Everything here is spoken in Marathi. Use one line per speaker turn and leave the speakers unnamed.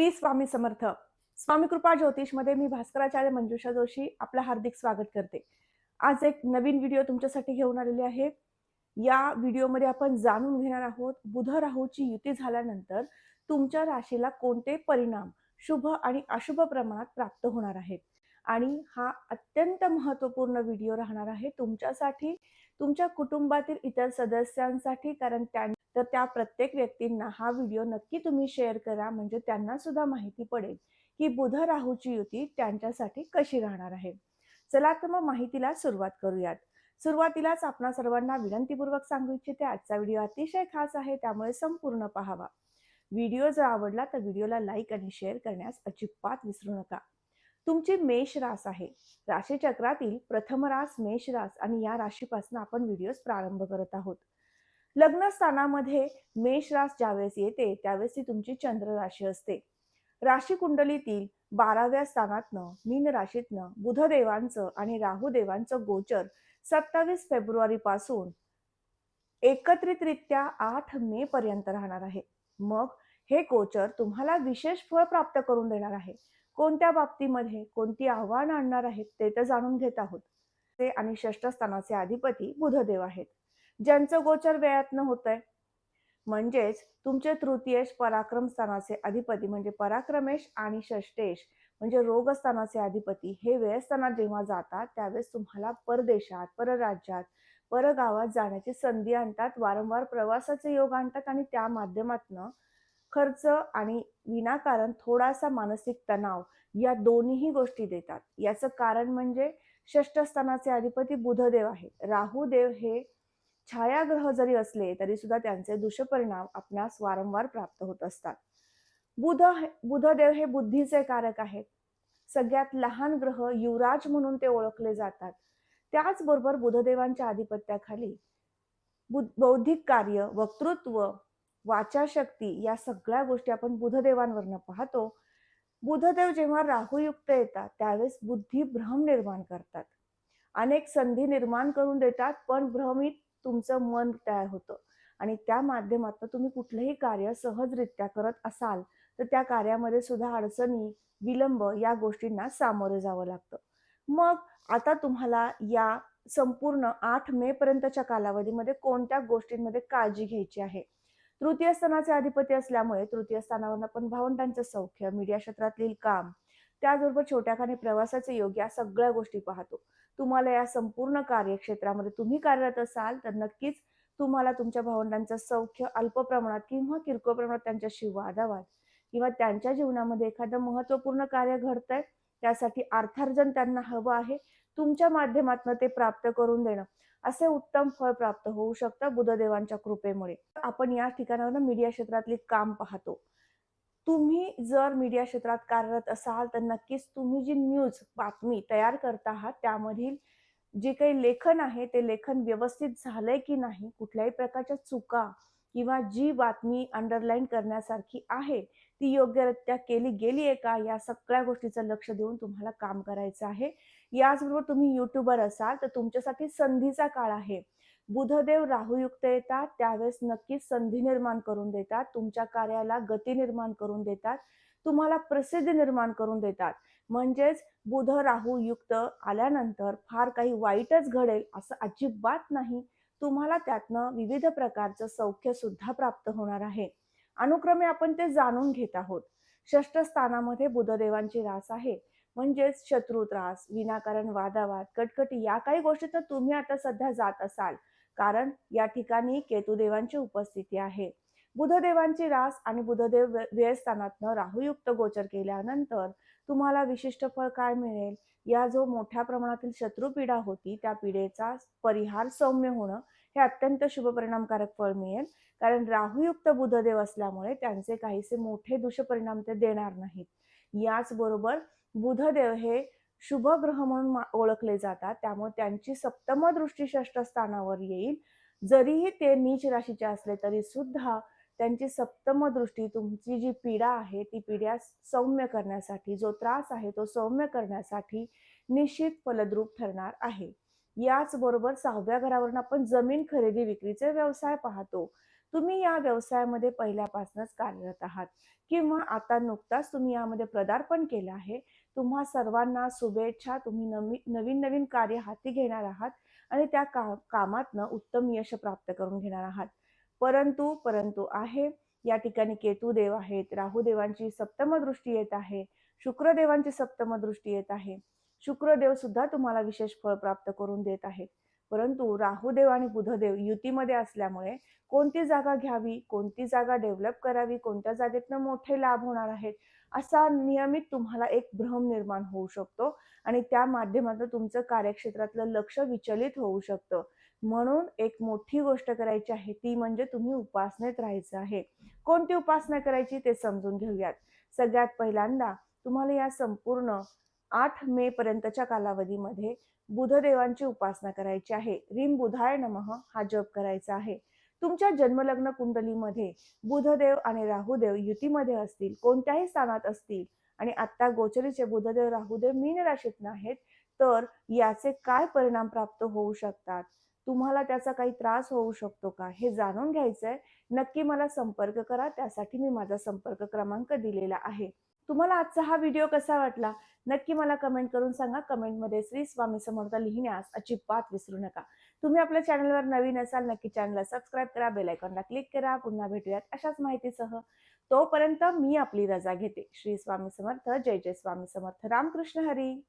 श्री स्वामी समर्थ. स्वामी कृपा ज्योतिषमध्ये मी भास्कराचार्य मंजुषा जोशी आपलं हार्दिक स्वागत करते. आज एक नवीन व्हिडिओ तुमच्यासाठी घेऊन आलेली आहे. या व्हिडिओमध्ये आपण जाणून घेणार आहोत बुध राहूची युती झाल्यानंतर तुमच्या राशीला कोणते परिणाम शुभ आणि अशुभ प्रमाणात प्राप्त होणार आहेत? आणि हा अत्यंत महत्त्वपूर्ण व्हिडिओ राहणार आहे तुमच्यासाठी तुमच्या कुटुंबातील इतर सदस्यांसाठी कारण त्यांनी तर त्या प्रत्येक व्यक्तींना हा व्हिडिओ नक्की तुम्ही शेअर करा. म्हणजे त्यांना सुद्धा माहिती पडेल की बुध राहूची युती त्यांच्यासाठी कशी राहणार आहे. चला तर मग माहितीला सुरुवात करूयात. सुरुवातीलाच आपणा सर्वांना विनंतीपूर्वक सांगू इच्छिते आजचा व्हिडिओ अतिशय खास आहे त्यामुळे संपूर्ण पाहावा. व्हिडिओ जर आवडला तर व्हिडिओला लाईक आणि शेअर करण्यास अजिबात विसरू नका. तुमची मेष रास आहे. राशीचक्रातील प्रथम रास मेष रास आणि या राशीपासून आपण व्हिडिओ प्रारंभ करत आहोत. लग्न स्थानामध्ये मेष रास ज्यावेळेस येते त्यावेळेस ती तुमची चंद्र राशी असते. राशी कुंडलीतील बाराव्या स्थानातनं मीन राशीतनं बुधदेवांचं आणि राहुदेवांचं गोचर सत्तावीस फेब्रुवारी पासून एकत्रितरित्या आठ मे पर्यंत राहणार आहे. मग हे गोचर तुम्हाला विशेष फळ प्राप्त करून देणार आहे. कोणत्या बाबतीमध्ये कोणती आव्हानं आणणार आहेत ते तर जाणून घेत आहोत. ते आणि षष्ठ स्थानाचे अधिपती बुधदेव आहेत. ज्यांचं गोचर वेळातनं होत आहे म्हणजेच तुमचे तृतीयेश पराक्रम स्थानाचे अधिपती म्हणजे पराक्रमेश आणि षष्टेश म्हणजे रोगस्थानाचे अधिपती हे वेळस्थानात जेव्हा जातात त्यावेळेस तुम्हाला परदेशात परराज्यात परगावात जाण्याची संधी आणतात वारंवार प्रवासाचे योग आणतात आणि त्या माध्यमातनं खर्च आणि विनाकारण थोडासा मानसिक तणाव या दोन्हीही गोष्टी देतात. याचं कारण म्हणजे षष्ठस्थानाचे अधिपती बुधदेव आहे राहुदेव हे छायाग्रह जरी असले तरी सुद्धा त्यांचे दुष्परिणाम आपणास वारंवार प्राप्त होत असतात. बुध बुधदेव हे बुद्धीचे कारक आहेत. सगळ्यात लहान ग्रह युवराज म्हणून ते ओळखले जातात. त्याचबरोबर बुधदेवांच्या आधिपत्याखाली बौद्धिक कार्य वक्तृत्व वाचाशक्ती या सगळ्या गोष्टी आपण बुधदेवांवरनं पाहतो. बुधदेव जेव्हा राहुयुक्त येतात त्यावेळेस बुद्धी भ्रम निर्माण करतात. अनेक संधी निर्माण करून देतात पण भ्रमित तुमचं मन तयार होतं. आणि त्या माध्यमातून तुम्ही कुठलंही कार्य सहजरित्या करत असाल तर त्या कार्यामध्ये सुद्धा अडचणी विलंब या गोष्टींना सामोरं जावं लागतं. मग आता तुम्हाला या संपूर्ण आठ मे पर्यंतच्या कालावधीमध्ये कोणत्या गोष्टींमध्ये काळजी घ्यायची आहे? तृतीय स्थानाचे अधिपती असल्यामुळे तृतीय स्थानावर पण भावंडांचं सौख्य मीडिया क्षेत्रातील काम त्याचबरोबर छोट्याखाने प्रवासाचे योग या सगळ्या गोष्टी पाहतो. तुम्हाला या संपूर्ण कार्यक्षेत्रामध्ये तुम्ही कार्यरत असाल तर नक्कीच तुम्हाला तुमच्या भावंडांचं सौख्य अल्प प्रमाणात किंवा किरकोळ प्रमाणात त्यांच्याशी वादावाद किंवा त्यांच्या जीवनामध्ये एखादं महत्त्वपूर्ण कार्य घडतंय त्यासाठी अर्थार्जन त्यांना हवं आहे. तुमच्या माध्यमातून ते प्राप्त करून देणं असे उत्तम फळ प्राप्त होऊ शकतं बुधदेवांच्या कृपेमुळे. आपण या ठिकाणावर मीडिया क्षेत्रातली काम पाहतो. तुम्ही जर मीडिया क्षेत्रात कार्यरत असाल तर नक्कीच तुम्ही जी न्यूज बातमी तयार करत आहात त्यामधील जे काही लेखन आहे ते लेखन व्यवस्थित झालंय की नाही कुठल्याही प्रकारच्या चुका किंवा जी बातमी अंडरलाईन करण्यासारखी आहे ती योग्यरित्या केली गेली आहे का या सगळ्या गोष्टीचं लक्ष देऊन तुम्हाला काम करायचं आहे. याचबरोबर तुम्ही युट्यूबर असाल तर तुमच्यासाठी संधीचा काळ आहे. बुधदेव राहुयुक्त येतात त्यावेळेस नक्कीच संधी निर्माण करून देतात तुमच्या कार्याला गती निर्माण करून देतात तुम्हाला प्रसिद्धी निर्माण करून देतात. म्हणजेच बुध राहू युक्त आल्यानंतर फार काही वाईटच घडेल असं अजिबात नाही. तुम्हाला त्यातनं विविध प्रकारचं सौख्य सुद्धा प्राप्त होणार आहे. अनुक्रमे आपण ते जाणून घेत आहोत. षष्ठ स्थानामध्ये बुधदेवांची रास आहे. म्हणजेच शत्रू त्रास विनाकारण वादावाद कटकटी या काही गोष्टी तर तुम्ही आता सध्या जात असाल. कारण या ठिकाणी केतुदेवांची उपस्थिती आहे. बुधदेवांची रास आणि बुधदेव व्ययस्थानातनं राहुयुक्त गोचर केल्यानंतर तुम्हाला विशिष्ट फळ काय मिळेल? या जो मोठ्या प्रमाणातील शत्रुपीडा होती त्या पिढेचा परिहार सौम्य होणं हे अत्यंत शुभ परिणामकारक फळ मिळेल. कारण राहुयुक्त बुधदेव असल्यामुळे त्यांचे काहीसे मोठे दुष्परिणाम ते देणार नाहीत. याचबरोबर बुधदेव हे शुभ ग्रह म्हणून ओळखले जातात. त्यामुळे त्यांची सप्तम दृष्टी स्थानावर येईल. जरीही ते नीच राशीचे असले तरी सुद्धा त्यांची सप्तम दृष्टी तुमची जी पीडा आहे ती पीडा सौम्य करण्यासाठी जो त्रास आहे तो सौम्य करण्यासाठी निश्चित फलद्रूप ठरणार आहे. याचबरोबर सहाव्या घरावरून आपण जमीन खरेदी विक्रीचे व्यवसाय पाहतो. तुम्ही या व्यवसायामध्ये पहिल्यापासूनच कार्यरत आहात. किंवा आता नुकताच तुम्ही यामध्ये पदार्पण केलं आहे. तुम्हा सर्वांना शुभेच्छा. तुम्ही नवी नवीन नवीन कार्य हाती घेणार आहात आणि त्या का कामातनं उत्तम यश प्राप्त करून घेणार आहात. परंतु परंतु आहे या ठिकाणी केतू देव आहेत राहू देवांची सप्तम दृष्टी येत आहे शुक्रदेवांची सप्तम दृष्टी येत आहे. शुक्रदेव सुद्धा तुम्हाला विशेष फळ प्राप्त करून देत आहेत. परंतु राहुदेव आणि बुधदेव युतीमध्ये असल्यामुळे कोणती जागा घ्यावी कोणती जागा डेव्हलप करावी कोणत्या जागेतनं मोठे लाभ होणार आहेत असा नियमित तुम्हाला एक भ्रम निर्माण होऊ शकतो आणि त्या माध्यमातून तुमचं कार्यक्षेत्रातलं लक्ष विचलित होऊ शकतं. म्हणून एक मोठी गोष्ट करायची आहे ती म्हणजे तुम्ही उपासनेत राहायचं आहे. कोणती उपासना करायची ते समजून घेऊयात. सगळ्यात पहिल्यांदा तुम्हाला या संपूर्ण आठ मे पर्यंतच्या कालावधीमध्ये बुधदेवांची उपासना करायची आहे. रिम बुधाय नमः हा जप करायचा आहे. तुमच्या जन्मलग्न कुंडलीमध्ये बुधदेव आणि राहुदेव युतीमध्ये असतील कोणत्याही स्थानात असतील आणि आत्ता गोचरीचे बुधदेव राहुदेव मीन राशीत आहेत तर याचे काय परिणाम प्राप्त होऊ शकतात? तुम्हाला त्याचा काही त्रास होऊ शकतो का? हे जाणून घ्यायचंय. नक्की मला संपर्क करा. त्यासाठी मी माझा संपर्क क्रमांक दिलेला आहे. तुम्हाला आजचा हा व्हिडिओ कसा वाटला? नक्की मला कमेंट करून सांगा. कमेंटमध्ये श्री स्वामी समर्थ लिहिण्यास अजिबात विसरू नका. तुम्ही आपल्या चॅनलवर नवीन असाल नक्की चॅनलला सबस्क्राईब करा बेलायकॉनला क्लिक करा. पुन्हा भेटूयात अशाच माहितीसह. तोपर्यंत मी आपली रजा घेते. श्री स्वामी समर्थ. जय जय स्वामी समर्थ. रामकृष्ण हरी.